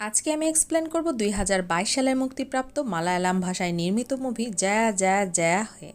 আজকে আমি এক্সপ্লেন করব দুই সালের মুক্তিপ্রাপ্ত মালায়ালাম ভাষায় নির্মিত মুভি জয়া জয়া জয়া হে।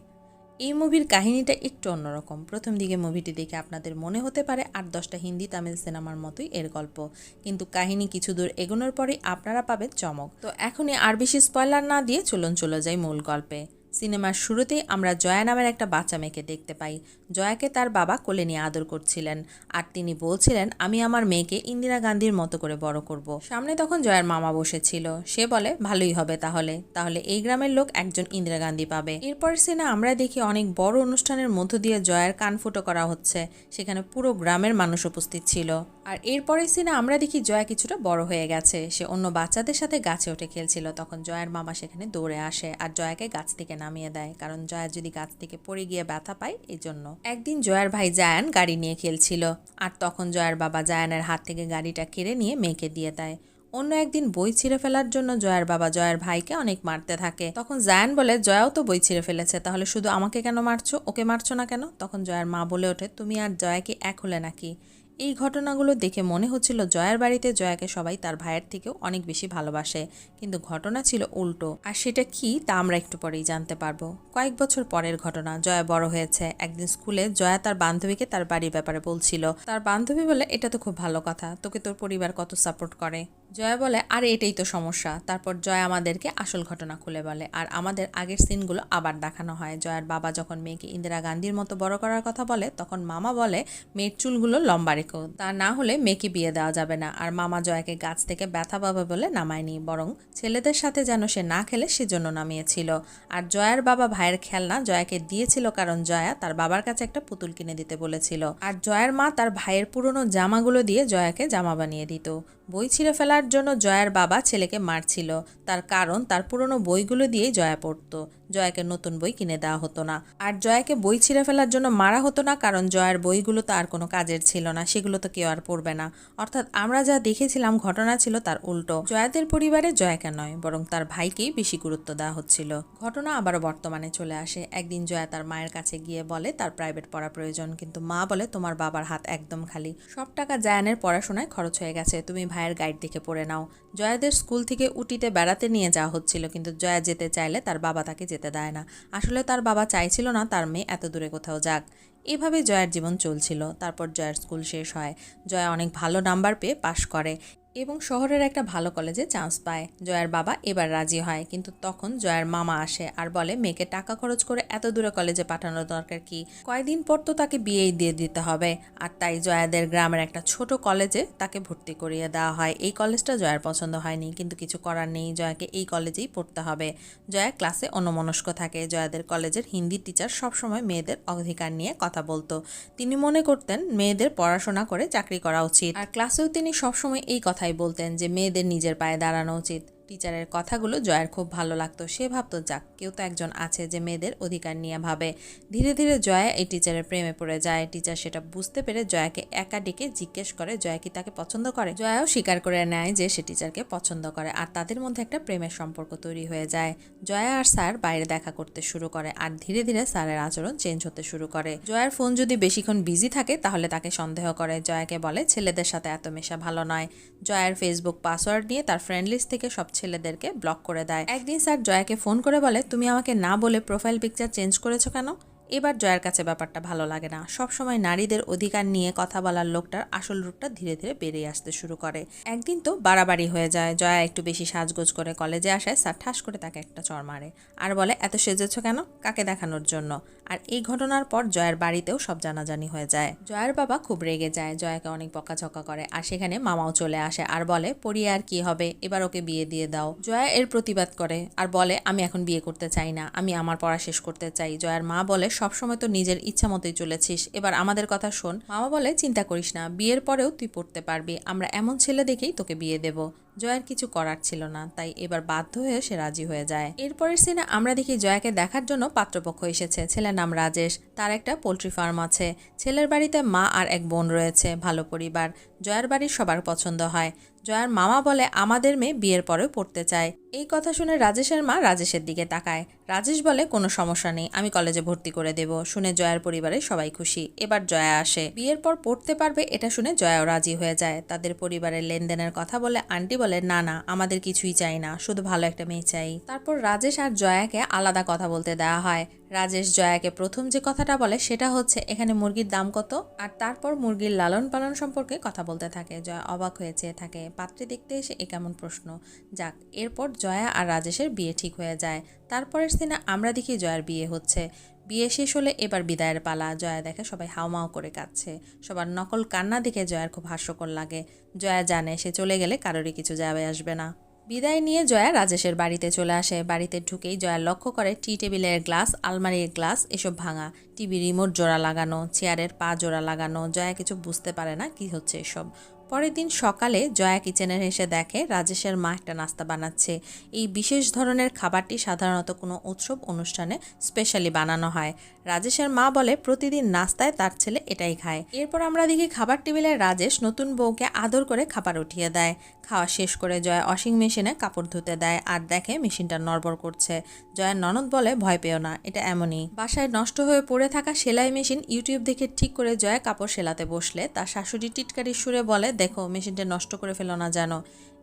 এই মুভির কাহিনীটা একটু অন্যরকম। প্রথম দিকে মুভিটি দেখে আপনাদের মনে হতে পারে আট দশটা হিন্দি তামিল সিনেমার মতোই এর গল্প। কিন্তু কাহিনী কিছু দূর এগোনোর পরেই আপনারা পাবেন চমক। তো এখনই আর বেশি স্পয়লার না দিয়ে চলুন চলে যাই মূল গল্পে। সিনেমার শুরুতেই আমরা জয়া নামের একটা বাচ্চা মেয়েকে দেখতে পাই। জয়াকে তার বাবা কোলে নিয়ে আদর করছিলেন। আর তিনি বলছিলেন, আমি আমার মেয়েকে ইন্দিরা গান্ধীর মতো করে বড় করব। সামনে তখন জয়ার মামা বসেছিল। সে বলে, ভালোই হবে তাহলে। তাহলে এই গ্রামের লোক একজন ইন্দিরা গান্ধী পাবে। এরপর সিনে আমরা দেখি অনেক বড় অনুষ্ঠানের মধ্য দিয়ে জয়ার কান ফুটো করা হচ্ছে। সেখানে পুরো গ্রামের মানুষ উপস্থিত ছিল। আর এরপরে সিনে আমরা দেখি জয়া কিছুটা বড় হয়ে গেছে। সে অন্য বাচ্চাদের সাথে গাছে উঠে খেলছিল। তখন জয়ার মামা সেখানে দৌড়ে আসে আর জয়াকে গাছ থেকে নামিয়ে দেয়। কারণ জয়া যদি গাছ থেকে পড়ে গিয়ে ব্যথা পায় এই জন্য একদিন জয়ার ভাই জায়ান গাড়ি নিয়ে খেলছিল। আর তখন জয়ার বাবা জায়ানের হাত থেকে গাড়িটা কেড়ে নিয়ে মেয়েকে দিয়ে দেয়। অন্য একদিন বই ছিঁড়ে ফেলার জন্য জয়ার বাবা জয়ার ভাইকে অনেক মারতে থাকে। তখন জায়ান বলে, জয়াও তো বই ছিঁড়ে ফেলেছে, তাহলে শুধু আমাকে কেন মারছো? ওকে মারছো না কেন? তখন জয়ার মা বলে ওঠে, তুমি আর জয়া কি এক হলে নাকি? এই ঘটনাগুলো দেখে মনে হচ্ছিল জয়ার বাড়িতে জয়াকে সবাই তার ভাইয়ের থেকেও অনেক বেশি ভালোবাসে, কিন্তু ঘটনা ছিল উল্টো। আর সেটা কি তা আমরা একটু পরেই জানতে পারব। কয়েক বছর পরের ঘটনা, জয়া বড় হয়েছে। একদিন স্কুলে জয়া তার বান্ধবীকে তার বাড়ির ব্যাপারে বলছিল। তার বান্ধবী বলে, এটা তো খুব ভালো কথা। তোকে তোর পরিবার কত সাপোর্ট করে? জয়া বলে, আর, এটাই তো সমস্যা। তারপর জয়া আমাদেরকে আসল ঘটনা খুলে বলে। আর আমাদের আগের সিনগুলো আবার দেখানো হয়। জয়ার বাবা যখন মেয়েকে ইন্দিরা গান্ধীর মতো বড় করার কথা বলে, তখন মামা বলে, মেয়ের চুলগুলো লম্বা রেখো। তা না হলে মেয়েকে বিয়ে দেওয়া যাবে না। আর মামা জয়াকে গাছ থেকে ব্যথা পাবে বলে নামায়নি বরং ছেলেদের সাথে যেন সে না খেলে সেজন্য নামিয়েছিল। আর জয়ার বাবা ভাইয়ের খেলনা জয়াকে দিয়েছিল কারণ জয়া তার বাবার কাছে একটা পুতুল কিনে দিতে বলেছিল। আর জয়ার মা তার ভাইয়ের পুরনো জামাগুলো দিয়ে জয়াকে জামা বানিয়ে দিত। বই ছিঁড়ে ফেলার জন্য জয়ার বাবা ছেলেকে মারছিল। তার কারণ তার পুরনো বইগুলো দিয়েই জয়া পড়তো। জয়াকে নতুন বই কিনে দেওয়া হতো না। আর জয়াকে বই ছিঁড়ে ফেলার জন্য মারা হতো না, কারণ জয়ার বইগুলো তো আর কোনো কাজের ছিল না, সেগুলো তো কেউ আর পড়বে না। অর্থাৎ আমরা যা দেখেছিলাম, ঘটনা ছিল তার উল্টো। জয়াদের পরিবারে জয়াকে নয়, বরং তার ভাইকেই বেশি গুরুত্ব দেওয়া হচ্ছিল। ঘটনা আবারও বর্তমানে চলে আসে। একদিন জয়া তার মায়ের কাছে গিয়ে বলে, তার প্রাইভেট পড়া প্রয়োজন, কিন্তু মা বলে তোমার বাবার হাত একদম খালি। সব টাকা জায়ানের পড়াশোনায় খরচ হয়ে গেছে, তুমি ভাইয়ের গাইড দেখে পড়ে নাও। জয়াদের স্কুল থেকে উটিতে বেড়াতে নিয়ে যাওয়া হচ্ছিল, কিন্তু জয়া যেতে চাইলে তার বাবা তাকে যেতে দেয় না। আসলে তার বাবা চাইছিল না তার মেয়ে এত দূরে কোথাও যাক। এভাবে জয়ার জীবন চলছিল। তারপর জয়ার স্কুল শেষ হয়। জয়া অনেক ভালো নাম্বার পেয়ে পাশ করে। এবং শহরের একটা ভালো কলেজে চান্স পায়। জয়ার বাবা এবার রাজি হয়, কিন্তু তখন জয়ার মামা আসে আর বলে, মেয়েকে টাকা খরচ করে এত দূরে কলেজে পাঠানোর দরকার কি? কয়েকদিন পর তো তাকে বিয়েই দিয়ে দিতে হবে। আর তাই জয়াদের গ্রামের একটা ছোট কলেজে তাকে ভর্তি করিয়ে দেওয়া হয়। এই কলেজটা জয়ার পছন্দ হয়নি, কিন্তু কিছু করার নেই। জয়াকে এই কলেজেই পড়তে হবে। জয়া ক্লাসে অন্যমনস্ক থাকে। জয়াদের কলেজের হিন্দি টিচার সবসময় মেয়েদের অধিকার নিয়ে কথা বলতো। তিনি মনে করতেন, মেয়েদের পড়াশোনা করে চাকরি করা উচিত। আর ক্লাসেও তিনি সবসময় এই কথাই বলতেন যে মেয়েদের নিজের পায়ে দাঁড়ানো উচিত। টিচারের কথাগুলো জয়ার খুব ভালো লাগতো। সে ভাবতো, যাক, কেউ তো একজন আছে যে মেয়েদের অধিকার নিয়ে ভাবে। ধীরে ধীরে জয়া এই টিচারের প্রেমে পড়ে যায়। টিচার সেটা বুঝতে পেরে জয়াকে একা ডেকে জিজ্ঞেস করে, জয়া কি তাকে পছন্দ করে? জয়াও স্বীকার করে নেয় যে সে টিচারকে পছন্দ করে আর তাদের মধ্যে একটা প্রেমের সম্পর্ক তৈরি হয়ে যায়। জয়া আর স্যার বাইরে দেখা করতে শুরু করে আর ধীরে ধীরে স্যারের আচরণ চেঞ্জ হতে শুরু করে। জয়ার ফোন যদি বেশিক্ষণ বিজি থাকে, তাহলে তাকে সন্দেহ করে। জয়াকে বলে, ছেলেদের সাথে এত মেশা ভালো নয়। জয়ার ফেসবুক পাসওয়ার্ড নিয়ে তার ফ্রেন্ড লিস্ট থেকে সব ছেলেদেরকে ব্লক করে দেয়। একদিন স্যার জয়াকে ফোন করে বলে, তুমি আমাকে না বলে প্রোফাইল পিকচার চেঞ্জ করেছ কেন? এবার জয়ার কাছে ব্যাপারটা ভালো লাগে না। সবসময় নারীদের অধিকার নিয়ে কথা বলার লোকটার আসল রূপটা ধীরে ধীরে বেরিয়ে আসতে শুরু করে। একদিন তো বাড়াবাড়ি হয়ে যায়। জয়া একটু বেশি সাজগোজ করে কলেজে আসায় স্যার ঠাস করে তাকে একটা চর মারে। আর বলে, এত সেজেছ কেন? কাকে দেখানোর জন্য? আর এই ঘটনার পর জয়ার বাড়িতেও সব জানাজানি হয়ে যায়। জয়ার বাবা খুব রেগে যায়। জয়াকে অনেক বকাঝকা করে। আর সেখানে মামাও চলে আসে। আর বলে, পড়িয়ে আর কি হবে? এবার ওকে বিয়ে দিয়ে দাও। জয়া এর প্রতিবাদ করে। আর বলে, আমি এখন বিয়ে করতে চাই না। আমি আমার পড়া শেষ করতে চাই। জয়ার মা বলে সবসময় তো নিজের ইচ্ছা মতোই চলেছিস। এবার আমাদের কথা শোন। মামা বলে, চিন্তা করিস না, বিয়ের পরেও তুই পড়তে পারবি। আমরা এমন ছেলে দেখেই তোকে বিয়ে দেব। জয়ার কিছু করার ছিল না, তাই এবার বাধ্য হয়ে সে রাজি হয়ে যায়। এরপরের সিনে আমরা দেখি জয়াকে দেখার জন্য পাত্রপক্ষ এসেছে। ছেলের নাম রাজেশ, তার একটা পোলট্রি ফার্ম আছে। ছেলের বাড়িতে মা আর এক বোন রয়েছে, ভালো পরিবার। জয়ার বাড়ির সবার পছন্দ হয়। জয়ার মামা বলে, আমাদের মেয়ে বিয়ের পরেও পড়তে চায়। এই কথা শুনে রাজেশের মা রাজেশের দিকে তাকায়। রাজেশ বলে, কোনো সমস্যা নেই, আমি কলেজে ভর্তি করে দেব। শুনে জয়ার পরিবারে সবাই খুশি। এবার জয়া আসে। বিয়ের পর পড়তে পারবে এটা শুনে জয়াও রাজি হয়ে যায়। তাদের পরিবারের লেনদেনের কথা বলে আন্টি বলে, না না, আমাদের কিছুই চাই না, শুধু ভালো একটা মেয়ে চাই। তারপর রাজেশ আর জয়াকে আলাদা কথা বলতে দেওয়া হয়। রাজেশ জয়াকে প্রথম যে কথাটা বলে সেটা হচ্ছে, এখানে মুরগির দাম কত? আর তারপর মুরগির লালন পালন সম্পর্কে কথা বলতে থাকে। জয়া অবাক হয়ে চেয়ে থাকে, পাত্রে দেখতে এসে এ কেমন প্রশ্ন? যাক, এরপর জয়া আর রাজেশের বিয়ে ঠিক হয়ে যায়। তারপরের সিনে আমরা দেখি জয়ার বিয়ে হচ্ছে। বিয়ে শেষ হলে এবার বিদায়ের পালা। জয়া দেখে সবাই হাওমাও করে কাঁদছে। সবার নকল কান্না দেখে জয়ার খুব হাস্যকর লাগে। জয়া জানে সে চলে গেলে কারোরই কিছু যাবে আসবে না। বিদায় নিয়ে জয়া রাজেশের বাড়িতে চলে আসে। বাড়িতে ঢুকেই জয়া লক্ষ্য করে টি টেবিলের গ্লাস, আলমারির গ্লাস, এসব ভাঙা। টিভি রিমোট জোড়া লাগানো, চেয়ারের পা জোড়া লাগানো। জয়া কিছু বুঝতে পারে না কি হচ্ছে এসব। পরের দিন সকালে জয়া কিচেনে এসে দেখে, রাজেশের মা একটা নাস্তা বানাচ্ছে। এই বিশেষ ধরনের খাবারটি সাধারণত কোনো উৎসব অনুষ্ঠানে স্পেশালি বানানো হয়। রাজেশের মা বলে, প্রতিদিন নাস্তায় তার ছেলে এটাই খায়। এরপর আমরা দেখি খাবার টেবিলে রাজেশ নতুন বউকে আদর করে খাবার উঠিয়ে দেয়। খাওয়া শেষ করে জয়া ওয়াশিং মেশিনে কাপড় ধুতে দেয় আর দেখে মেশিনটা নড়বড় করছে। জয়ার ননদ বলে, ভয় পেও না, এটা এমনই। বাসায় নষ্ট হয়ে পড়ে থাকা সেলাই মেশিন ইউটিউব দেখে ঠিক করে জয়া কাপড় সেলাতে বসলে। তার শাশুড়ি টিটকারি সুরে বলে, দেখো, মেশিনটা নষ্ট করে ফেলো না জানো।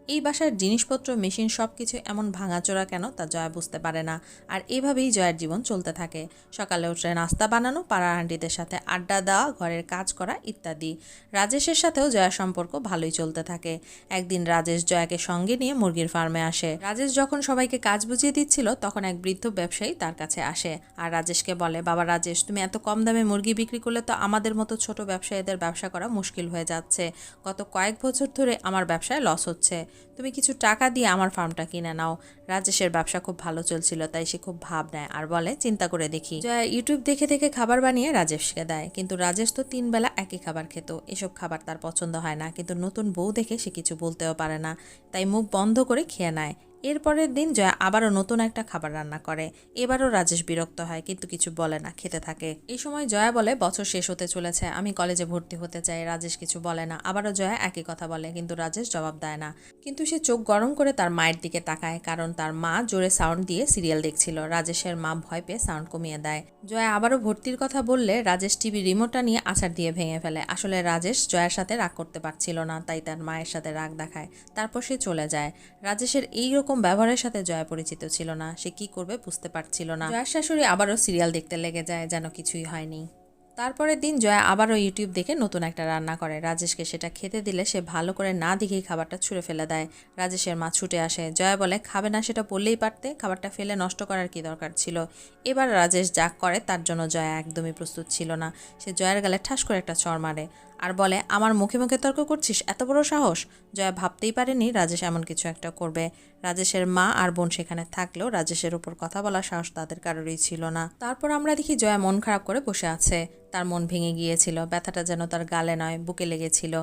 এই বাসার জিনিসপত্র, মেশিন সব কিছু এমন ভাঙাচোরা কেন তা জয়া বুঝতে পারে না। আর এভাবেই জয়ার জীবন চলতে থাকে। সকালে উঠে নাস্তা বানানো পাড়ার আন্টিদের সাথে আড্ডা দেওয়া, ঘরের কাজ করা ইত্যাদি। রাজেশের সাথেও জয়ার সম্পর্ক ভালোই চলতে থাকে। একদিন রাজেশ জয়াকে সঙ্গে নিয়ে মুরগির ফার্মে আসে। রাজেশ যখন সবাইকে কাজ বুঝিয়ে দিচ্ছিল, তখন এক বৃদ্ধ ব্যবসায়ী তার কাছে আসে। আর রাজেশকে বলে, বাবা রাজেশ, তুমি এত কম দামে মুরগি বিক্রি করলে তো আমাদের মতো ছোট ব্যবসায়ীদের ব্যবসা করা মুশকিল হয়ে যাচ্ছে। গত কয়েক বছর ধরে আমার ব্যবসায় লস হচ্ছে। তুমি কিছু টাকা দিয়ে আমার ফার্মটা কিনে নাও। রাজেশের ব্যবসা খুব ভালো চলছিল, তাই সে খুব ভাব নেয় আর বলে, চিন্তা করে দেখি। ইউটিউব দেখে দেখে খাবার বানিয়ে রাজেশকে দেয়। কিন্তু রাজেশ তো তিন বেলা একই খাবার খেত। এসব খাবার তার পছন্দ হয় না, কিন্তু নতুন বউ দেখে সে কিছু বলতেও পারে না, তাই মুখ বন্ধ করে খেয়ে নেয়। এরপরের দিন জয়া আবারও নতুন একটা খাবার রান্না করে। এবারও রাজেশ বিরক্ত হয়, কিন্তু কিছু বলে না, খেতে থাকে। এই সময় জয়া বলে, বছর শেষ হতে চলেছে, আমি কলেজে ভর্তি হতে চাই। রাজেশ কিছু বলে না। আবারও জয়া একই কথা বলে, কিন্তু রাজেশ জবাব দেয় না। কিন্তু সে চোখ গরম করে তার মায়ের দিকে তাকায়, কারণ তার মা জোরে সাউন্ড দিয়ে সিরিয়াল দেখছিল। রাজেশের মা ভয় পেয়ে সাউন্ড কমিয়ে দেয়। জয়া আবারও ভর্তির কথা বললে, রাজেশ টিভি রিমোটটা নিয়ে আছাড় দিয়ে ভেঙে ফেলে। আসলে রাজেশ জয়ার সাথে রাগ করতে পারছিল না, তাই তার মায়ের সাথে রাগ দেখায়। তারপর সে চলে যায়। রাজেশের এই রকম ব্যবহারের সাথে জয়া পরিচিত ছিল না। সে কি করবে বুঝতে পারছিল না। জয়ার শাশুড়ি আবারও সিরিয়াল দেখতে লেগে যায়, যেন কিছুই হয়নি। তারপরের দিন জয়া আবারও ইউটিউব দেখে নতুন একটা রান্না করে। রাজেশকে সেটা খেতে দিলে সে ভালো করে না দেখেই খাবারটা ছুঁড়ে ফেলে দেয়। রাজেশের মা ছুটে আসে। জয়া বলে, খাবে না সেটা বললেই পারতে। খাবারটা ফেলে নষ্ট করার কি দরকার ছিল? এবার রাজেশ যা করে তার জন্য জয়া একদমই প্রস্তুত ছিল না। সে জয়ার গালে ঠাস করে একটা চড় মারে। আর বলে, আমার মুখে মুখে তর্ক করছিস? এত বড় সাহস? জয়া ভাবতেই পারেনি রাজেশ এমন কিছু একটা করবে। রাজেশের মা আর বোন সেখানে থাকলেও রাজেশের উপর কথা বলার সাহস তাদের কারোরই ছিল না। তারপর আমরা দেখি জয়া মন খারাপ করে বসে আছে। তার মন ভেঙে গিয়েছিল। ব্যথাটা যেন তার গালে নয়, বুকে লেগেছিল।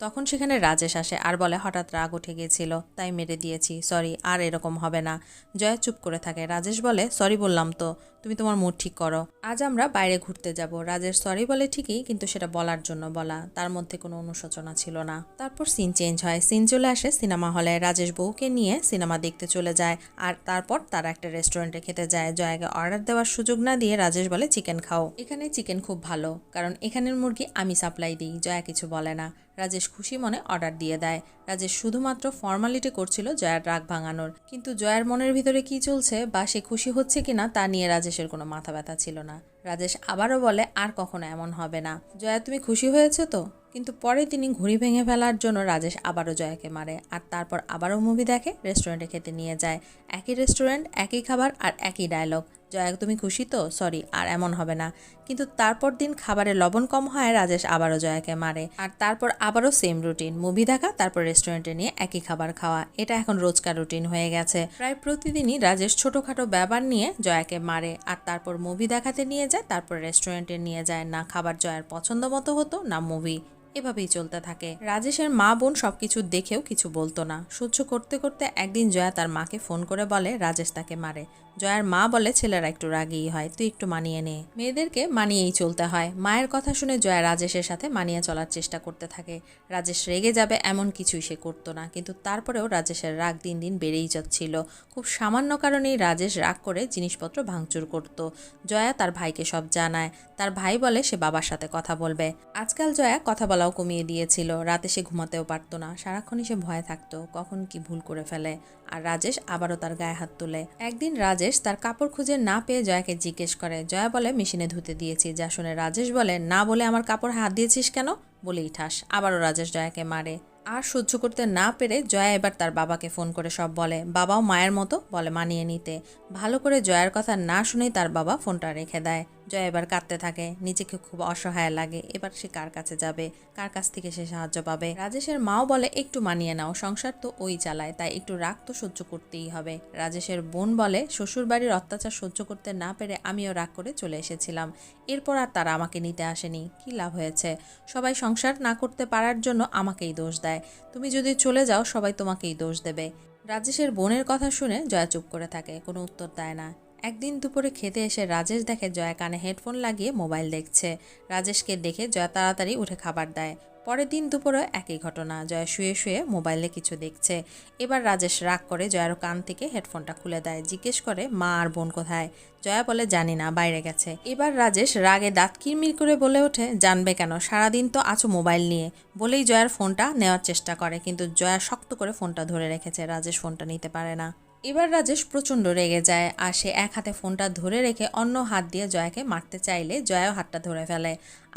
তখন সেখানে রাজেশ আসে আর বলে, হঠাৎ রাগ উঠে গিয়েছিল, তাই মেরে দিয়েছি, সরি, আর এরকম হবে না। জয়া চুপ করে থাকে। রাজেশ বলে, সরি বললাম তো, তুমি তোমার মুড ঠিক করো। আজ আমরা বাইরে ঘুরতে যাব। রাজেশ, সরি বলে ঠিকই, কিন্তু সেটা বলার জন্য বলা। তার মধ্যে কোনো অনুশোচনা ছিল না। তারপর সিন চেঞ্জ হয়। সিন চলে আসে সিনেমা হলে। রাজেশ বউকে নিয়ে সিনেমা দেখতে চলে যায় আর তারপর তারা একটা রেস্টুরেন্টে খেতে যায়। জয়াকে অর্ডার দেওয়ার সুযোগ না দিয়ে রাজেশ বলে, চিকেন খাও। এখানে চিকেন খুব ভালো, কারণ এখানের মুরগি আমি সাপ্লাই দিই, জয়া কিছু বলে না। রাজেশ খুশি মনে অর্ডার দিয়ে দেয়। রাজেশ শুধুমাত্র ফর্মালিটি করছিল জয়ার রাগ ভাঙানোর। কিন্তু জয়ার মনের ভিতরে কি চলছে বা সে খুশি হচ্ছে কিনা তা নিয়ে রাজেশের কোনো মাথা ব্যথা ছিল না। রাজেশ আবারও বলে, আর কখনো এমন হবে না। জয়া, তুমি খুশি হয়েছে তো? কিন্তু পরে তিনি ঘুড়ি ভেঙে ফেলার জন্য রাজেশ আবারও জয়াকে মারে আর তারপর আবারও মুভি দেখে রেস্টুরেন্টে খেতে নিয়ে যায়। একই রেস্টুরেন্ট একই খাবার আর একই ডায়লগ জয়া তুমি খুশি তো? সরি আর এমন হবে না। কিন্তু তারপর দিন খাবারে লবণ কম হয়, রাজেশ আবারও জয়াকে মারে। আর তারপর আবারও সেম রুটিন মুভি দেখা, তারপর রেস্টুরেন্টে নিয়ে একই খাবার খাওয়া। এটা এখন রোজকার রুটিন হয়ে গেছে। প্রায় প্রতিদিনই রাজেশ ছোটোখাটো ব্যাপার নিয়ে জয়াকে মারে। আর তারপর মুভি দেখাতে নিয়ে যায়, তারপর রেস্টুরেন্টে নিয়ে যায়। না খাবার জয়ার পছন্দ মতো হতো, না মুভি এভাবেই চলতে থাকে। রাজেশের মা বোন সবকিছু দেখেও কিছু বলতো না। সহ্য করতে করতে একদিন জয়া তার মাকে ফোন করে বলে, রাজেশ তাকে মারে। জয়ার মা বলে, ছেলেরা একটু রাগেই হয়, তুই একটু মানিয়ে নে। মেয়েদেরকে মানিয়েই চলতে হয়। মায়ের কথা শুনে জয়া রাজেশের সাথে মানিয়ে চলার চেষ্টা করতে থাকে। রাজেশ রেগে যাবে এমন কিছুই সে করতো না, কিন্তু তারপরেও রাজেশের রাগ দিন দিন বেড়েই যাচ্ছিল। খুব সামান্য কারণেই রাজেশ রাগ করে জিনিসপত্র ভাঙচুর করত। জয়া তার ভাইকে সব জানায়। তার ভাই বলে, সে বাবার সাথে কথা বলবে। আজকাল জয়া কথা বলাও কমিয়ে দিয়েছিল। রাতে সে ঘুমাতেও পারতো না। সারাক্ষণই সে ভয়ে থাকতো। কখন কি ভুল করে ফেলে। আর রাজেশ আবারও তার গায়ে হাত তোলে। একদিন রাজেশ তার কাপড় খুঁজে না পেয়ে জয়াকে জিজ্ঞেস করে, জয়া বলে, মেশিনে ধুতে দিয়েছি। যা শুনে রাজেশ বলে, না বলে আমার কাপড় হাত দিয়েছিস কেন? বলেই ঠাস। আবারও রাজেশ জয়াকে মারে। আর সহ্য করতে না পেরে জয়া এবার তার বাবাকে ফোন করে সব বলে, বাবাও মায়ের মতো? বলে, মানিয়ে নিতে। ভালো করে জয়ার কথা না শুনেই তার বাবা ফোনটা রেখে দেয়। জয়া এবার কাঁদতে থাকে। নিজেকে খুব অসহায় লাগে। এবার সে কার কাছে যাবে? কার কাছ থেকে সে সাহায্য পাবে? রাজেশের মাও বলে, একটু মানিয়ে নাও। সংসার তো ওই চালায় তাই একটু রাগ তো সহ্য করতেই হবে। রাজেশের বোন বলে, শ্বশুরবাড়ির অত্যাচার সহ্য করতে না পেরে আমিও রাগ করে চলে এসেছিলাম। এরপর আর তারা আমাকে নিতে আসেনি। কি লাভ হয়েছে? সবাই সংসার না করতে পারার জন্য আমাকেই দোষ দেয়। তুমি যদি চলে যাও, সবাই তোমাকেই দোষ দেবে। রাজেশের বোনের কথা শুনে জয়া চুপ করে থাকে। কোনো উত্তর দেয় না। একদিন দুপুরে খেতে এসে রাজেশ দেখে জয়া কানে হেডফোন লাগিয়ে মোবাইল দেখছে। রাজেশকে দেখে জয়া তাড়াতাড়ি উঠে খাবার দেয়। পরের দিন দুপুরে একই ঘটনা। জয়া শুয়ে শুয়ে মোবাইলে কিছু দেখছে। এবার রাজেশ রাগ করে জয়ার কান থেকে হেডফোনটা খুলে দেয়। জিজ্ঞেস করে, মা আর বোন কোথায়? জয়া বলে, জানি না, বাইরে গেছে। এবার রাজেশ রাগে দাঁত কিরমির করে বলে ওঠে, জানবে কেন? সারাদিন তো আছো মোবাইল নিয়ে। বলেই জয়ার ফোনটা নেওয়ার চেষ্টা করে, কিন্তু জয়া শক্ত করে ফোনটা ধরে রেখেছে। রাজেশ ফোনটা নিতে পারে না। এবার রাজেশ প্রচণ্ড রেগে যায়, আর সে এক হাতে ফোনটা ধরে রেখে অন্য হাত দিয়ে জয়াকে মারতে চাইলে জয়াও হাতটা ধরে ফেলে।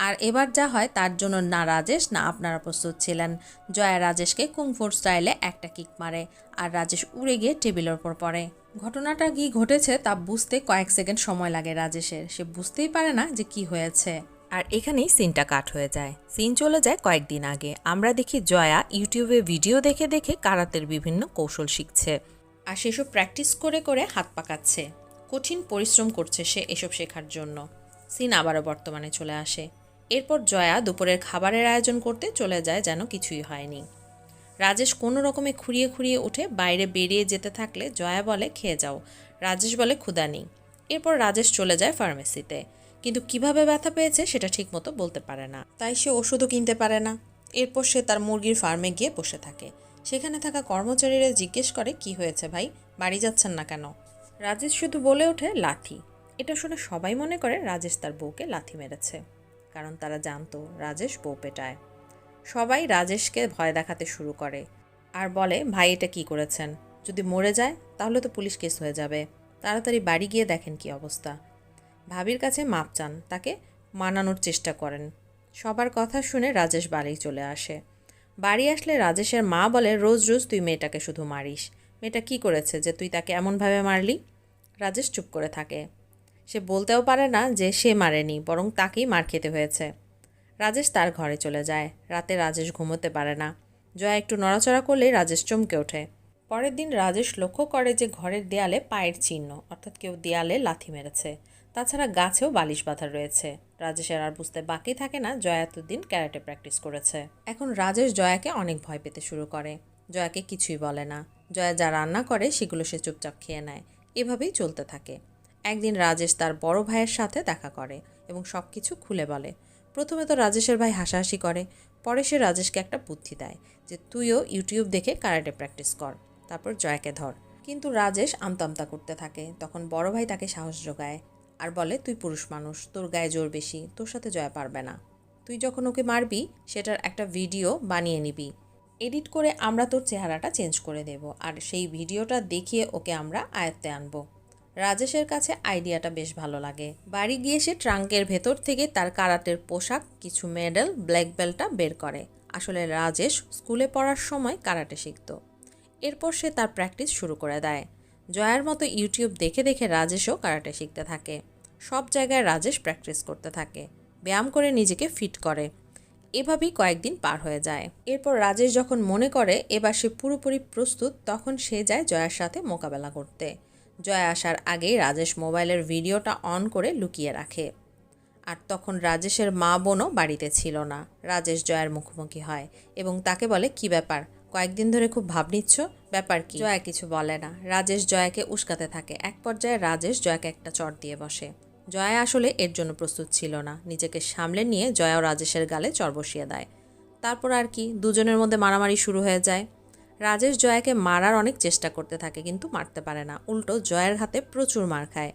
আর এবার যা হয় তার জন্য না রাজেশ, না আপনারা প্রস্তুত ছিলেন। জয়া রাজেশকে কুংফোর স্টাইলে একটা কিক মারে, আর রাজেশ উড়ে গিয়ে টেবিলের ওপর পড়ে। ঘটনাটা কি ঘটেছে তা বুঝতে কয়েক সেকেন্ড সময় লাগে রাজেশের। সে বুঝতেই পারে না যে কি হয়েছে। আর এখানেই সিনটা কাট হয়ে যায়। সিন চলে যায় কয়েকদিন আগে। আমরা দেখি জয়া ইউটিউবে ভিডিও দেখে দেখে কারাতের বিভিন্ন কৌশল শিখছে। আর সেসব প্র্যাকটিস করে করে হাত পাকাচ্ছে। কঠিন পরিশ্রম করছে সে এসব শেখার জন্য। সিন আবারও বর্তমানে চলে আসে। এরপর জয়া দুপুরের খাবারের আয়োজন করতে চলে যায় যেন কিছুই হয়নি। রাজেশ কোনো রকমে খুঁড়িয়ে খুঁড়িয়ে উঠে বাইরে বেরিয়ে যেতে থাকলে জয়া বলে, খেয়ে যাও। রাজেশ বলে ক্ষুদা নেই। এরপর রাজেশ চলে যায় ফার্মেসিতে। কিন্তু কীভাবে ব্যথা পেয়েছে সেটা ঠিকমতো বলতে পারে না। তাই সে ওষুধও কিনতে পারে না। এরপর সে তার মুরগির ফার্মে গিয়ে বসে থাকে। সেখানে থাকা কর্মচারীরা জিজ্ঞেস করে, কি হয়েছে ভাই? বাড়ি যাচ্ছেন না কেন? রাজেশ শুধু বলে ওঠে, লাথি। এটা শুনে সবাই মনে করে রাজেশ তার বউকে লাথি মেরেছে, কারণ তারা জানতো রাজেশ বউ পেটায়। সবাই রাজেশকে ভয় দেখাতে শুরু করে আর বলে, ভাই, এটা কি করেছেন? যদি মরে যায়, তাহলে তো পুলিশ কেস হয়ে যাবে। তাড়াতাড়ি বাড়ি গিয়ে দেখেন কি অবস্থা। ভাবির কাছে মাপ চান, তাকে মানানোর চেষ্টা করেন। সবার কথা শুনে রাজেশ বাড়ি চলে আসে। বাড়ি আসলে রাজেশের মা বলে, রোজ রোজ তুই মেয়েটাকে শুধু মারিস। মেয়েটা কি করেছে যে তুই তাকে এমনভাবে মারলি? রাজেশ চুপ করে থাকে। সে বলতেও পারে না যে সে মারেনি, বরং তাকেই মার খেতে হয়েছে। রাজেশ তার ঘরে চলে যায়। রাতে রাজেশ ঘুমোতে পারে না। জয়া একটু নড়াচড়া করলেই রাজেশ চমকে ওঠে। পরের দিন রাজেশ লক্ষ্য করে যে ঘরের দেয়ালে পায়ের চিহ্ন, অর্থাৎ কেউ দেয়ালে লাথি মেরেছে। তাছাড়া গাছেও বালিশ বাঁধা রয়েছে। রাজেশের আর বুঝতে বাকি থাকে না, জয়া এতদিন ক্যারাটে প্র্যাকটিস করেছে। এখন রাজেশ জয়াকে অনেক ভয় পেতে শুরু করে। জয়াকে কিছুই বলে না। জয়া যা রান্না করে, সেগুলো সে চুপচাপ খেয়ে নেয়। এভাবেই চলতে থাকে। একদিন রাজেশ তার বড় ভাইয়ের সাথে দেখা করে এবং সব কিছু খুলে বলে। প্রথমে তো রাজেশের ভাই হাসাহাসি করে, পরে সে রাজেশকে একটা বুদ্ধি দেয় যে তুইও ইউটিউব দেখে কারাটে প্র্যাকটিস কর, তারপর জয়াকে ধর। কিন্তু রাজেশ আমতামতা করতে থাকে। তখন বড় ভাই তাকে সাহস যোগায়। আর বলে, তুই পুরুষ মানুষ, তোর গায়ে জোর বেশি, তোর সাথে জয়া পারবে না। তুই যখন ওকে মারবি, সেটার একটা ভিডিও বানিয়ে নিবি। এডিট করে আমরা তোর চেহারাটা চেঞ্জ করে দেব, আর সেই ভিডিওটা দেখিয়ে ওকে আমরা আয়ত্তে আনব। রাজেশের কাছে আইডিয়াটা বেশ ভালো লাগে। বাড়ি গিয়ে সে ট্রাঙ্কের ভেতর থেকে তার কারাটের পোশাক, কিছু মেডেল, ব্ল্যাক বেল্টটা বের করে। আসলে রাজেশ স্কুলে পড়ার সময় কারাটে শিখত। এরপর সে তার প্র্যাকটিস শুরু করে দেয়। জয়ার মতো ইউটিউব দেখে দেখে রাজেশও কারাটে শিখতে থাকে। সব জায়গায় রাজেশ প্র্যাকটিস করতে থাকে। ব্যায়াম করে নিজেকে ফিট করে। এভাবেই কয়েকদিন পার হয়ে যায়। এরপর রাজেশ যখন মনে করে এবার সে পুরোপুরি প্রস্তুত, তখন সে যায় জয়ার সাথে মোকাবেলা করতে। জয়া আসার আগেই রাজেশ মোবাইলের ভিডিওটা অন করে লুকিয়ে রাখে। আর তখন রাজেশের মা বোনও বাড়িতে ছিল না। রাজেশ জয়ার মুখোমুখি হয় এবং তাকে বলে, কি ব্যাপার? কয়েকদিন ধরে খুব ভাব নিচ্ছ? ব্যাপার কি? জয়া কিছু বলে না। রাজেশ জয়াকে উস্কাতে থাকে। এক পর্যায়ে রাজেশ জয়াকে একটা চট দিয়ে বসে। জয়া আসলে এর জন্য প্রস্তুত ছিল না। নিজেকে সামলে নিয়ে জয়াও রাজেশের গালে চর বসিয়ে দেয়। তারপর আর কি? দুজনের মধ্যে মারামারি শুরু হয়ে যায়। রাজেশ জয়াকে মারার অনেক চেষ্টা করতে থাকে, কিন্তু মারতে পারে না। উল্টো জয়ের হাতে প্রচুর মার খায়।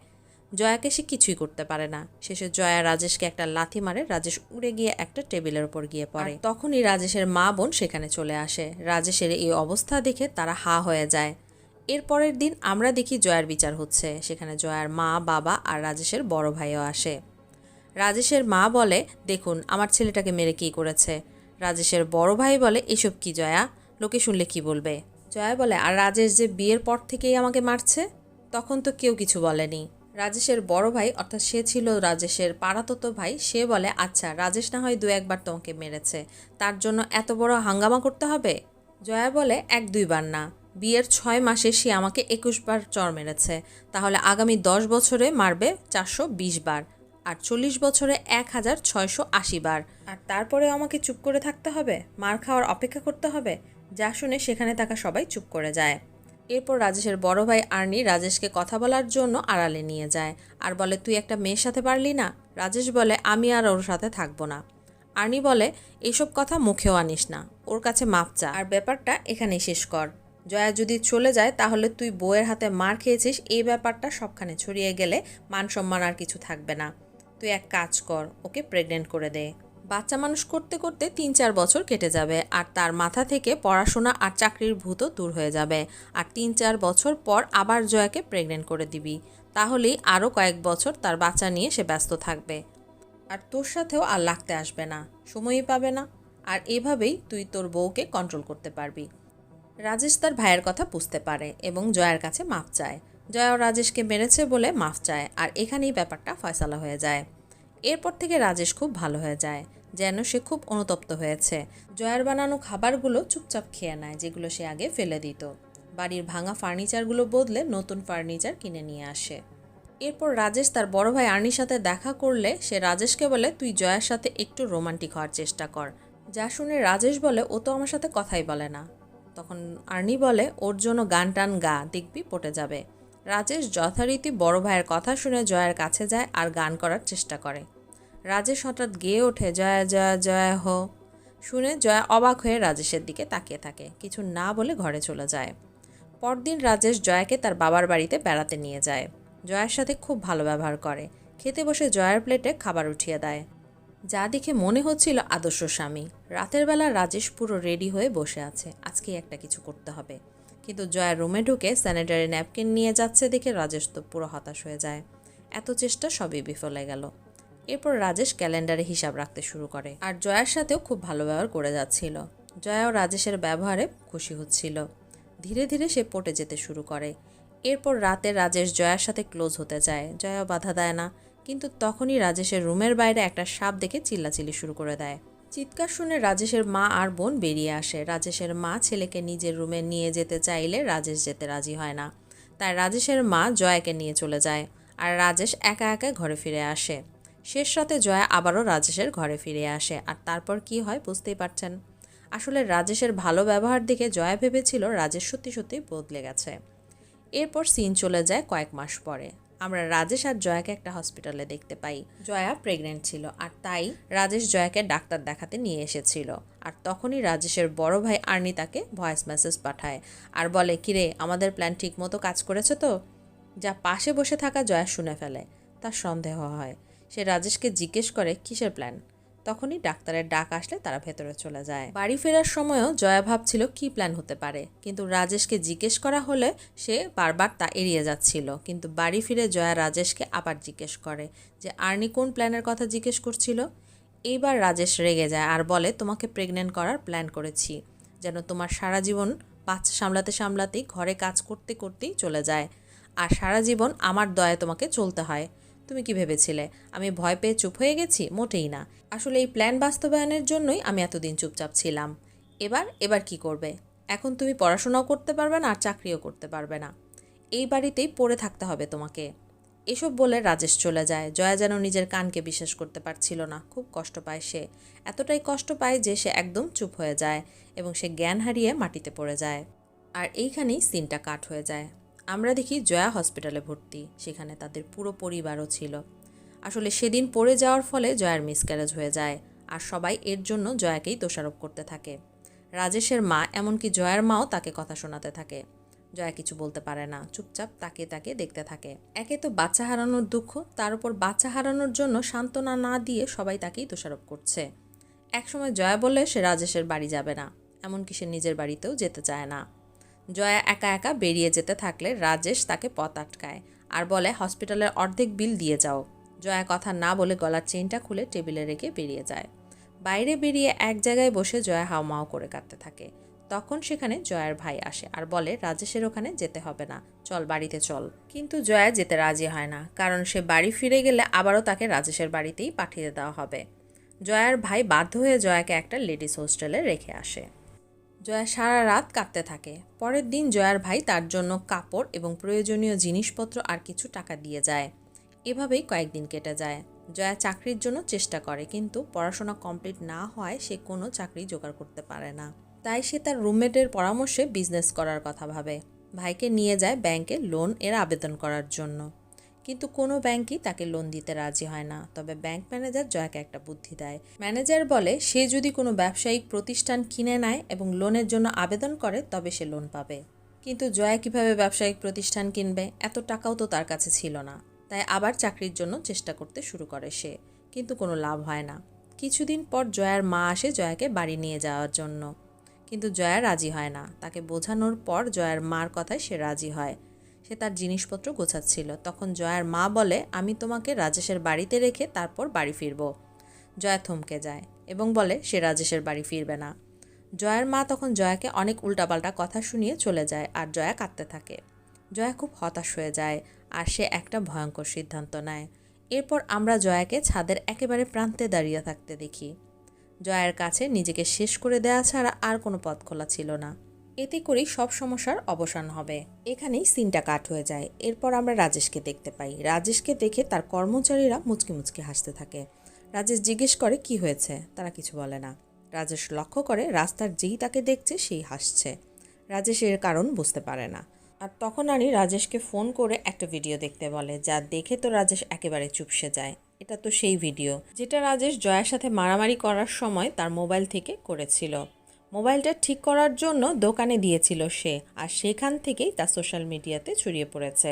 জয়াকে সে কিছুই করতে পারে না। শেষে জয়া রাজেশকে একটা লাথি মারে রাজেশ উড়ে গিয়ে একটা টেবিলের উপর গিয়ে পড়ে। তখনই রাজেশের মা বোন সেখানে চলে আসে। রাজেশের এই অবস্থা দেখে তারা হা হয়ে যায়। এর পরের দিন আমরা দেখি জয়ার বিচার হচ্ছে। সেখানে জয়ার মা বাবা আর রাজেশের বড় ভাইও আসে। রাজেশের মা বলে দেখুন আমার ছেলেটাকে মেরে কী করেছে? রাজেশের বড় ভাই বলে এসব কি জয়া? লোকে শুনলে কি বলবে? জয়া বলে আর রাজেশ যে বিয়ের পর থেকেই আমাকে মারছে? তখন তো কেউ কিছু বলেনি। রাজেশের বড় ভাই, অর্থাৎ সে ছিল রাজেশের পাড়াতত ভাই, সে বলে আচ্ছা রাজেশ না হয় দু একবার তোমাকে মেরেছে। তার জন্য এত বড় হাঙ্গামা করতে হবে? জয়া বলে, এক দুইবার না। বিয়ের ছয় মাসে সে আমাকে একুশ বার চর মেরেছে। তাহলে আগামী দশ বছরে মারবে চারশো বিশ বার আর চল্লিশ বছরে এক হাজার ছয়শো আশি বার। আর তারপরে আমাকে চুপ করে থাকতে হবে? মার খাওয়ার অপেক্ষা করতে হবে? যা শুনে সেখানে থাকা সবাই চুপ করে যায়। এরপর রাজেশের বড় ভাই আর্নি রাজেশকে কথা বলার জন্য আড়ালে নিয়ে যায়। আর বলে, তুই একটা মেয়ের সাথে পারলি না? রাজেশ বলে, আমি আর ওর সাথে থাকব না। আর্নি বলে এইসব কথা মুখেও আনিস না। ওর কাছে মাপ চা। আর ব্যাপারটা এখানে শেষ কর। জয়া যদি চলে যায়, তাহলে তুই বউয়ের হাতে মার খেয়েছিস। এই ব্যাপারটা সবখানে ছড়িয়ে গেলে মান সম্মান আর কিছু থাকবে না। তুই এক কাজ কর, ওকে প্রেগনেন্ট করে দে। বাচ্চা মানুষ করতে করতে তিন চার বছর কেটে যাবে, আর তার মাথা থেকে পড়াশোনা আর চাকরির ভূতও দূর হয়ে যাবে। আর তিন চার বছর পর আবার জয়াকে প্রেগনেন্ট করে দিবি। তাহলেই আরও কয়েক বছর তার বাচ্চা নিয়ে সে ব্যস্ত থাকবে। আর তোর সাথেও আর লাগতে আসবে না, সময়ই পাবে না। আর এভাবেই তুই তোর বউকে কন্ট্রোল করতে পারবি। রাজেশ তার ভাইয়ের কথা বুঝতে পারে এবং জয়ার কাছে মাপ চায়। জয়া রাজেশকে মেরেছে বলে মাফ চায়, আর এখানেই ব্যাপারটা ফয়সালা হয়ে যায়। এরপর থেকে রাজেশ খুব ভালো হয়ে যায়। যেন সে খুব অনুতপ্ত হয়েছে। জয়ার বানানো খাবারগুলো চুপচাপ খেয়ে নেয়, যেগুলো সে আগে ফেলে দিত। বাড়ির ভাঙা ফার্নিচারগুলো বদলে নতুন ফার্নিচার কিনে নিয়ে আসে। এরপর রাজেশ তার বড় ভাই আর্নির সাথে দেখা করলে সে রাজেশকে বলে, তুই জয়ার সাথে একটু রোমান্টিক হওয়ার চেষ্টা কর। যা শুনে রাজেশ বলে, ও তো আমার সাথে কথাই বলে না। তখন আর্নি বলে, ওর জন্য গান টান গা, দেখবি পটে যাবে। রাজেশ যথারীতি বড় ভাইয়ের কথা শুনে জয়ার কাছে যায় আর গান করার চেষ্টা করে। রাজেশ হঠাৎ গেয়ে ওঠে, জয়া জয়া জয়া হো। শুনে জয়া অবাক হয়ে রাজেশের দিকে তাকিয়ে থাকে, কিছু না বলে ঘরে চলে যায়। পরদিন রাজেশ জয়াকে তার বাবার বাড়িতে বেড়াতে নিয়ে যায়। জয়ার সাথে খুব ভালো ব্যবহার করে। খেতে বসে জয়ার প্লেটে খাবার উঠিয়ে দেয়। যা দেখে মনে হচ্ছিল আদর্শ স্বামী। রাতের বেলা রাজেশ পুরো রেডি হয়ে বসে আছে। আজকেই একটা কিছু করতে হবে। কিন্তু জয়ার রুমে ঢুকে স্যানিটারি ন্যাপকিন নিয়ে যাচ্ছে দেখে রাজেশ তো পুরো হতাশ হয়ে যায়। এত চেষ্টা সবই বিফলে গেল। এরপর রাজেশ ক্যালেন্ডারে হিসাব রাখতে শুরু করে। আর জয়ার সাথেও খুব ভালো ব্যবহার করে যাচ্ছিল। জয়াও রাজেশের ব্যবহারে খুশি হচ্ছিল। ধীরে ধীরে সে পটে যেতে শুরু করে। এরপর রাতে রাজেশ জয়ার সাথে ক্লোজ হতে যায়। জয়াও বাধা দেয় না। কিন্তু তখনই রাজেশের রুমের বাইরে একটা সাপ দেখে চিল্লাচিল্লি শুরু করে দেয়। চিৎকার শুনে রাজেশের মা আর বোন বেরিয়ে আসে। রাজেশের মা ছেলেকে নিজের রুমে নিয়ে যেতে চাইলে রাজেশ যেতে রাজি হয় না। তাই রাজেশের মা জয়াকে নিয়ে চলে যায়। আর রাজেশ একা একা ঘরে ফিরে আসে। শেষ রাতে জয়া আবারও রাজেশের ঘরে ফিরে আসে। আর তারপর কি হয় বুঝতেই পারছেন। আসলে রাজেশের ভালো ব্যবহার দেখে জয়া ভেবেছিল রাজেশ সত্যি সত্যি বদলে গেছে। এরপর সিন চলে যায় কয়েক মাস পরে। আমরা রাজেশ আর জয়াকে একটা হসপিটালে দেখতে পাই। জয়া প্রেগনেন্ট ছিল আর তাই রাজেশ জয়াকে ডাক্তার দেখাতে নিয়ে এসেছিল। আর তখনই রাজেশের বড় ভাই আর্নি তাকে ভয়েস মেসেজ পাঠায় আর বলে, কিরে, আমাদের প্ল্যান ঠিক মতো কাজ করেছে তো? যা পাশে বসে থাকা জয়া শুনে ফেলে। তার সন্দেহ হয়। সে রাজেশকে জিজ্ঞেস করে, কিসের প্ল্যান তখনই ডাক্তারের ডাক আসলে তারা ভেতরে চলে যায়। বাড়ি ফেরার সময়ও জয়া ভাবছিল কি প্ল্যান হতে পারে। কিন্তু রাজেশকে জিজ্ঞেস করা হলে সে বারবার তা এড়িয়ে যাচ্ছিল। কিন্তু বাড়ি ফিরে জয়া রাজেশকে আবার জিজ্ঞেস করে যে, আর্নি কোন প্ল্যানের কথা জিজ্ঞেস করছিল? এইবার রাজেশ রেগে যায় আর বলে, তোমাকে প্রেগনেন্ট করার প্ল্যান করেছি। যেন তোমার সারা জীবন বাচ্চা সামলাতে সামলাতেই ঘরে কাজ করতে করতেই চলে যায়। আর সারা জীবন আমার দয়ে তোমাকে চলতে হয়। তুমি কি ভেবেছিলে? আমি ভয় পেয়ে চুপ হয়ে গেছি? মোটেই না। আসলে এই প্ল্যান বাস্তবায়নের জন্যই আমি এতদিন চুপচাপ ছিলাম। এবার এবার কি করবে? এখন তুমি পড়াশোনাও করতে পারবে না আর চাকরিও করতে পারবে না। এই বাড়িতেই পড়ে থাকতে হবে তোমাকে। এসব বলে রাজেশ চলে যায়। জয়া যেন নিজের কানকে বিশ্বাস করতে পারছিল না। খুব কষ্ট পায় সে। এতটাই কষ্ট পায় যে সে একদম চুপ হয়ে যায় এবং সে জ্ঞান হারিয়ে মাটিতে পড়ে যায়। আর এইখানেই সিনটা কাট হয়ে যায়। আমরা দেখি জয়া হসপিটালে ভর্তি, সেখানে তাদের পুরো পরিবারও ছিল। আসলে সেদিন পড়ে যাওয়ার ফলে জয়ার মিসক্যারেজ হয়ে যায়, আর সবাই এর জন্য জয়াকেই দোষারোপ করতে থাকে। রাজেশের মা এমনকি জয়ার মাও তাকে কথা শোনাতে থাকে। জয়া কিছু বলতে পারে না, চুপচাপ তাকে তাকে দেখতে থাকে। একে তো বাচ্চা হারানোর দুঃখ, তার উপর বাচ্চা হারানোর জন্য সান্ত্বনা না দিয়ে সবাই তাকেই দোষারোপ করছে। একসময় জয়া বলে সে রাজেশের বাড়ি যাবে না, এমনকি সে নিজের বাড়িতেও যেতে চায় না। জয়া একা একা বেরিয়ে যেতে থাকলে রাজেশ তাকে পথ আটকায় আর বলে, হসপিটালের অর্ধেক বিল দিয়ে যাও। জয়া কথা না বলে গলার চেইনটা খুলে টেবিলে রেখে বেরিয়ে যায়। বাইরে বেরিয়ে এক জায়গায় বসে জয়া হাওমাও করে কাঁদতে থাকে। তখন সেখানে জয়ার ভাই আসে আর বলে, রাজেশের ওখানে যেতে হবে না। চল, বাড়িতে চল। কিন্তু জয়া যেতে রাজি হয় না, কারণ সে বাড়ি ফিরে গেলে আবারও তাকে রাজেশের বাড়িতেই পাঠিয়ে দেওয়া হবে। জয়ার ভাই বাধ্য হয়ে জয়াকে একটা লেডিস হোস্টেলে রেখে আসে। জয়া সারা রাত কাঁদতে থাকে। পরের দিন জয়ার ভাই তার জন্য কাপড় এবং প্রয়োজনীয় জিনিসপত্র আর কিছু টাকা দিয়ে যায়। এভাবেই কয়েকদিন কেটে যায়। জয়া চাকরির জন্য চেষ্টা করে, কিন্তু পড়াশোনা কমপ্লিট না হওয়ায় সে কোনো চাকরি জোগাড় করতে পারে না। তাই সে তার রুমমেটের পরামর্শে বিজনেস করার কথা ভাবে। ভাইকে নিয়ে যায় ব্যাংকে লোন এর আবেদন করার জন্য। কিন্তু কোনো ব্যাংকই তাকে লোন দিতে রাজি হয় না। তবে ব্যাংক ম্যানেজার জয়াকে একটা বুদ্ধি দেয়। ম্যানেজার বলে, সে যদি কোনো ব্যবসায়িক প্রতিষ্ঠান কিনে নেয় এবং লোনের জন্য আবেদন করে, তবে সে লোন পাবে। কিন্তু জয়া কীভাবে ব্যবসায়িক প্রতিষ্ঠান কিনবে? এত টাকাও তো তার কাছে ছিল না। তাই আবার চাকরির জন্য চেষ্টা করতে শুরু করে সে। কিন্তু কোনো লাভ হয় না। কিছুদিন পর জয়ার মা আসে জয়াকে বাড়ি নিয়ে যাওয়ার জন্য। কিন্তু জয়া রাজি হয় না। তাকে বোঝানোর পর জয়ার মার কথায় সে রাজি হয়। সে তার জিনিসপত্র গোছাচ্ছিল। তখন জয়ার মা বলে, আমি তোমাকে রাজেশের বাড়িতে রেখে তারপর বাড়ি ফিরব। জয়া থমকে যায় এবং বলে, সে রাজেশের বাড়ি ফিরবে না। জয়ার মা তখন জয়াকে অনেক উল্টাপাল্টা কথা শুনিয়ে চলে যায় আর জয়া কাঁদতে থাকে। জয়া খুব হতাশ হয়ে যায় আর সে একটা ভয়ঙ্কর সিদ্ধান্ত নেয়। এরপর আমরা জয়াকে ছাদের একেবারে প্রান্তে দাঁড়িয়ে থাকতে দেখি। জয়ার কাছে নিজেকে শেষ করে দেওয়া ছাড়া আর কোনো পথ খোলা ছিল না। এতে করেই সব সমস্যার অবসান হবে। এখানেই সিনটা কাট হয়ে যায়। এরপর আমরা রাজেশকে দেখতে পাই। রাজেশকে দেখে তার কর্মচারীরা মুচকি মুচকি হাসতে থাকে। রাজেশ জিজ্ঞেস করে, কি হয়েছে? তারা কিছু বলে না। রাজেশ লক্ষ্য করে, রাস্তার যেই তাকে দেখছে, সেই হাসছে। রাজেশ এর কারণ বুঝতে পারে না। আর তখন আনি রাজেশকে ফোন করে একটা ভিডিও দেখতে বলে, যা দেখে তো রাজেশ একেবারে চুপসে যায়। এটা তো সেই ভিডিও, যেটা রাজেশ জয়ার সাথে মারামারি করার সময় তার মোবাইল থেকে করেছিল। মোবাইলটা ঠিক করার জন্য দোকানে দিয়েছিল সে, আর সেখান থেকেই তা সোশ্যাল মিডিয়াতে ছড়িয়ে পড়েছে।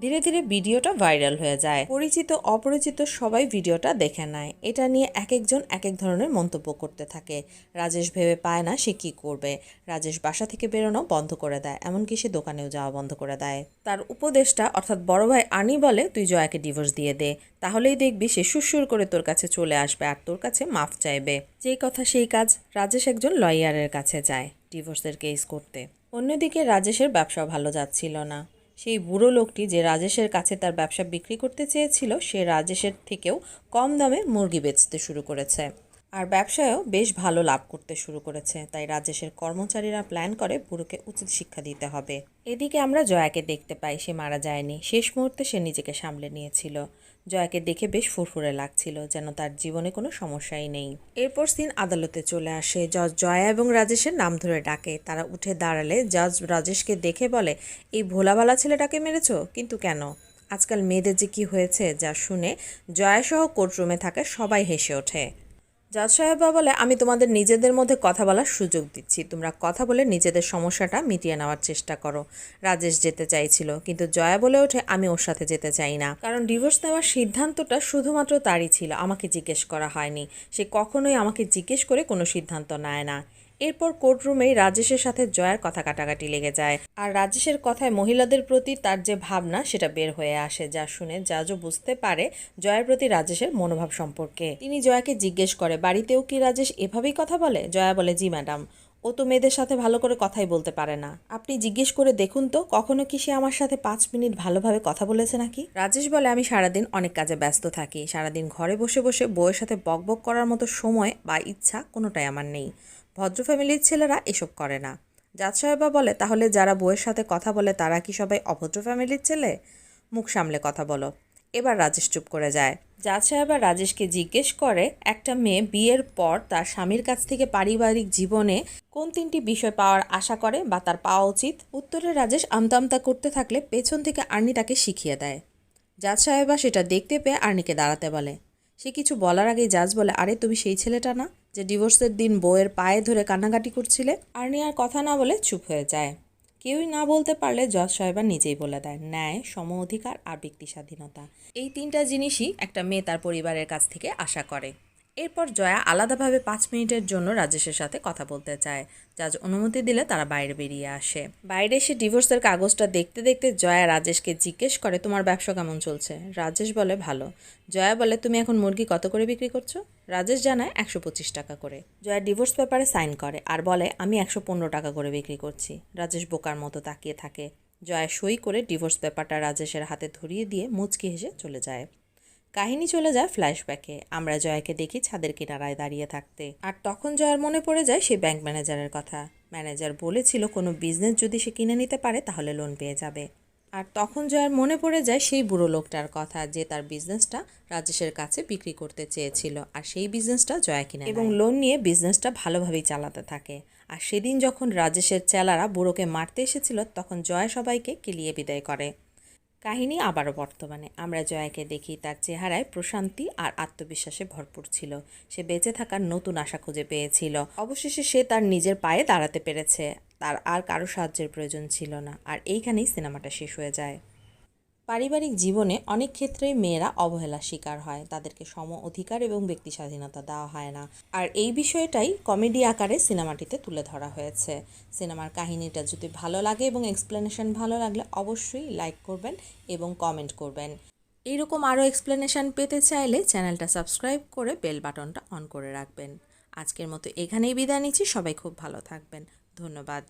ধীরে ধীরে ভিডিওটা ভাইরাল হয়ে যায়। পরিচিত, অপরিচিত সবাই ভিডিওটা দেখে নেয়। এটা নিয়ে এক একজন এক এক ধরনের মন্তব্য করতে থাকে। রাজেশ ভেবে পায় না সে কি করবে। রাজেশ বাসা থেকে বেরোনো বন্ধ করে দেয়, এমনকি সে দোকানেও যাওয়া বন্ধ করে দেয়। তার উপদেশটা অর্থাৎ বড় ভাই আনি বলে, তুই জয়াকে ডিভোর্স দিয়ে দে। তাহলেই দেখবি সে সুরসুর করে তোর কাছে চলে আসবে, আর তোর কাছে মাফ চাইবে। যেই কথা সেই কাজ, রাজেশ একজন লয়ারের কাছে যায় ডিভোর্সের কেস করতে। অন্যদিকে রাজেশের ব্যবসা ভালো যাচ্ছিল না। সেই বুড়ো লোকটি যে রাজেশের কাছে তার ব্যবসা বিক্রি করতে চেয়েছিল, সে রাজেশের থেকেও কম দামে মুরগি বেচতে শুরু করেছে। আর ব্যবসায়ও বেশ ভালো লাভ করতে শুরু করেছে। তাই রাজেশের কর্মচারীরা প্ল্যান করে বুড়োকে উচিত শিক্ষা দিতে হবে। এদিকে আমরা জয়াকে দেখতে পাই, সে মারা যায়নি। শেষ মুহূর্তে সে নিজেকে সামলে নিয়েছিল। জয়াকে দেখে বেশ ফুরফুরে লাগছিল যেন তার জীবনে কোনো সমস্যাই নেই। এরপর সিন আদালতে চলে আসে। জজ জয়া এবং রাজেশের নাম ধরে ডাকে। তারা উঠে দাঁড়ালে জজ রাজেশকে দেখে বলে, এই ভোলাভালা ছেলেটাকে মেরেছ? কিন্তু কেন? আজকাল মেয়েদের যে কী হয়েছে যা শুনে জয়াসহ কোর্টরুমে থাকা সবাই হেসে ওঠে। জাজ সাহেবা বলে, আমি তোমাদের নিজেদের মধ্যে কথা বলার সুযোগ দিচ্ছি। তোমরা কথা বলে নিজেদের সমস্যাটা মিটিয়ে নেওয়ার চেষ্টা করো। রাজেশ যেতে চাইছিল, কিন্তু জয়া বলে ওঠে, আমি ওর সাথে যেতে চাই না। কারণ ডিভোর্স নেওয়ার সিদ্ধান্তটা শুধুমাত্র তারই ছিল। আমাকে জিজ্ঞেস করা হয়নি। সে কখনোই আমাকে জিজ্ঞেস করে কোনো সিদ্ধান্ত নেয় না। এরপর কোর্টরুমেই রাজেশের সাথে জয়ার কথা কাটাকাটি লেগে যায়। আর রাজেশের কথায় মহিলাদের প্রতি তার যে ভাবনা, সেটা বের হয়ে আসে, যা শুনে জাজও বুঝতে পারে জয়ার প্রতি রাজেশের মনোভাব সম্পর্কে। তিনি জয়াকে জিজ্ঞেস করে, বাড়িতেও কি রাজেশ এভাবেই কথা বলে? জয়া বলে, জি, ম্যাডাম। ও তো মেয়েদের সাথে ভালো করে কথাই বলতে পারে না। আপনি জিজ্ঞেস করে দেখুন তো, কখনো কি সে আমার সাথে পাঁচ মিনিট ভালোভাবে কথা বলেছে নাকি? রাজেশ বলে, আমি সারাদিন অনেক কাজে ব্যস্ত থাকি। সারাদিন ঘরে বসে বসে বউয়ের সাথে বকবক করার মতো সময় বা ইচ্ছা কোনোটাই আমার নেই। ভদ্র ফ্যামিলির ছেলেরা এসব করে না। জাজ সাহেবা বলে, তাহলে যারা বউয়ের সাথে কথা বলে, তারা কি সবাই অভদ্র ফ্যামিলির ছেলে? মুখ সামলে কথা বলো। এবার রাজেশ চুপ করে যায়। জাজ সাহেবা রাজেশকে জিজ্ঞেস করে, একটা মেয়ে বিয়ের পর তার স্বামীর কাছ থেকে পারিবারিক জীবনে কোন তিনটি বিষয় পাওয়ার আশা করে বা তার পাওয়া উচিত? উত্তরে রাজেশ আমতা আমতা করতে থাকলে পেছন থেকে আর্নি তাকে শিখিয়ে দেয়। জাজ সাহেবা সেটা দেখতে পেয়ে আর্নিকে দাঁড়াতে বলে, সে কিছু বলার আগেই জাজ বলে, আরে, তুমি সেই ছেলেটা না? যে ডিভোর্সের দিন বউয়ের পায়ে ধরে কান্নাকাটি করছিলে। আর্নি আর কথা না বলে চুপ হয়ে যায়। কেউই না বলতে পারলে জজ সাহেবা নিজেই বলে দেয় ন্যায়, সম অধিকার আর ব্যক্তি স্বাধীনতা। এই তিনটা জিনিসই একটা মেয়ে তার পরিবারের কাছ থেকে আশা করে। এরপর জয়া আলাদাভাবে পাঁচ মিনিটের জন্য রাজেশের সাথে কথা বলতে চায়। জাজ অনুমতি দিলে তারা বাইরে বেরিয়ে আসে। বাইরে এসে ডিভোর্সের কাগজটা দেখতে দেখতে জয়া রাজেশকে জিজ্ঞেস করে, তোমার ব্যবসা কেমন চলছে? রাজেশ বলে, ভালো। জয়া বলে, তুমি এখন মুরগি কত করে বিক্রি করছ? রাজেশ জানায়, একশো পঁচিশ টাকা করে। জয়া ডিভোর্স পেপারে সাইন করে আর বলে, আমি একশো পনেরো টাকা করে বিক্রি করছি। রাজেশ বোকার মতো তাকিয়ে থাকে। জয়া সই করে ডিভোর্স পেপারটা রাজেশের হাতে ধরিয়ে দিয়ে মুচকি হেসে চলে যায়। কাহিনী চলে যায় ফ্ল্যাশব্যাকে আমরা জয়াকে দেখি ছাদের কিনারায় দাঁড়িয়ে থাকতে। আর তখন জয়ার মনে পড়ে যায় সেই ব্যাংক ম্যানেজারের কথা। ম্যানেজার বলেছিল, কোনো বিজনেস যদি সে কিনে নিতে পারে, তাহলে লোন পেয়ে যাবে। আর তখন জয়ার মনে পড়ে যায় সেই বুড়ো লোকটার কথা, যে তার বিজনেসটা রাজেশের কাছে বিক্রি করতে চেয়েছিল। আর সেই বিজনেসটা জয়া কিনে এবং লোন নিয়ে বিজনেসটা ভালোভাবেই চালাতে থাকে। আর সেদিন যখন রাজেশের চেলারা বুড়োকে মারতে এসেছিল, তখন জয়া সবাইকে কিলিয়ে বিদায় করে। কাহিনী আবারও বর্তমানে। আমরা জয়াকে দেখি, তার চেহারায় প্রশান্তি আর আত্মবিশ্বাসে ভরপুর ছিল। সে বেঁচে থাকার নতুন আশা খুঁজে পেয়েছিল। অবশেষে সে তার নিজের পায়ে দাঁড়াতে পেরেছে। তার আর কারও সাহায্যের প্রয়োজন ছিল না। আর এইখানেই সিনেমাটা শেষ হয়ে যায়। পারিবারিক জীবনে অনেক ক্ষেত্রেই মেয়েরা অবহেলার শিকার হয়। তাদেরকে সম অধিকার এবং ব্যক্তি স্বাধীনতা দেওয়া হয় না। আর এই বিষয়টাই কমেডি আকারে সিনেমাটিতে তুলে ধরা হয়েছে। সিনেমার কাহিনীটা যদি ভালো লাগে এবং এক্সপ্লেনেশন ভালো লাগলে অবশ্যই লাইক করবেন এবং কমেন্ট করবেন। এইরকম আরও এক্সপ্লেনেশন পেতে চাইলে চ্যানেলটা সাবস্ক্রাইব করে বেল বাটনটা অন করে রাখবেন। আজকের মতো এখানেই বিদায় নিচ্ছি। সবাই খুব ভালো থাকবেন। ধন্যবাদ।